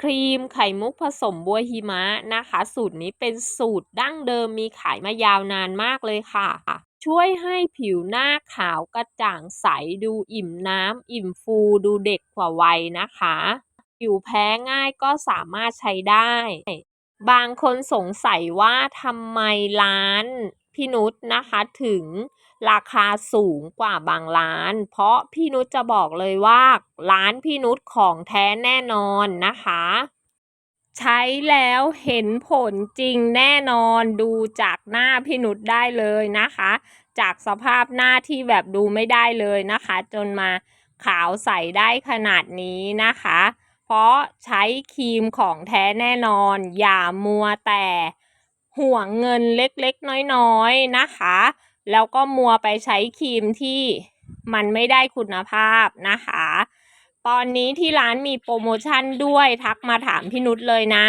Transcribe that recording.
ครีมไข่มุกผสมบัวหิมะนะคะ สูตรนี้เป็นสูตรดั้งเดิมมีขายมายาวนานมากเลยค่ะ ช่วยให้ผิวหน้าขาวกระจ่างใสดูอิ่มน้ำอิ่มฟูดูเด็กกว่าวัยนะคะ ผิวแพ้ง่ายก็สามารถใช้ได้ บางคนสงสัยว่าทำไมร้าน พี่นุชนะคะถึงราคาสูงกว่าบางร้าน เพราะพี่นุชจะบอกเลยว่าร้านพี่นุชของแท้แน่นอนนะคะ ใช้แล้วเห็นผลจริงแน่นอนดูจากหน้าพี่นุชได้เลยนะคะ จากสภาพหน้าที่แบบดูไม่ได้เลยนะคะ จนมาขาวใสได้ขนาดนี้นะคะ เพราะใช้ครีมของแท้แน่นอน อย่ามัวแต่ ห่วงเงินเล็กๆ น้อยๆ นะคะ แล้วก็มัวไปใช้ครีมที่มันไม่ได้คุณภาพนะคะ ตอนนี้ที่ร้านมีโปรโมชั่นด้วยทักมาถามพี่นุชเลยนะ